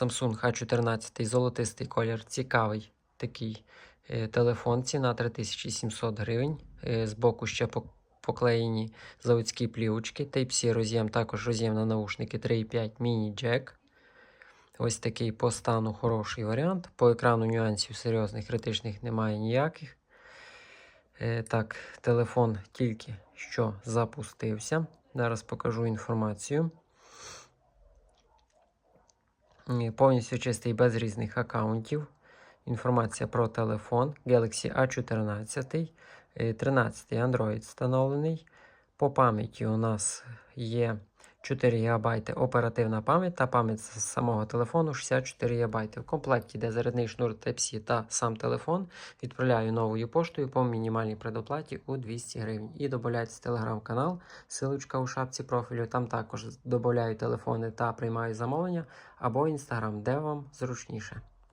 Samsung A14, золотистий колір, цікавий такий е, телефон. Ціна 3700 гривень. Е, Збоку ще поклеєні заводські плівочки. Type-C роз'єм, також роз'єм на наушники 3.5 міні-джек. Ось такий по стану хороший варіант. По екрану нюансів серйозних, критичних немає ніяких. Е, так, телефон тільки що запустився. Зараз покажу інформацію. Е, Повністю чистий без різних аккаунтів. Інформація про телефон Galaxy A14. е, 13 Android встановлений. По пам'яті у нас є 4 ГБ оперативна пам'ять та пам'ять з самого телефону 64 ГБ. В комплекті йде зарядний шнур Type-C та сам телефон. Відправляю новою поштою по мінімальній предоплаті у 200 гривень. І додається телеграм-канал, силочка у шапці профілю. Там також додаю телефони та приймаю замовлення або інстаграм, де вам зручніше.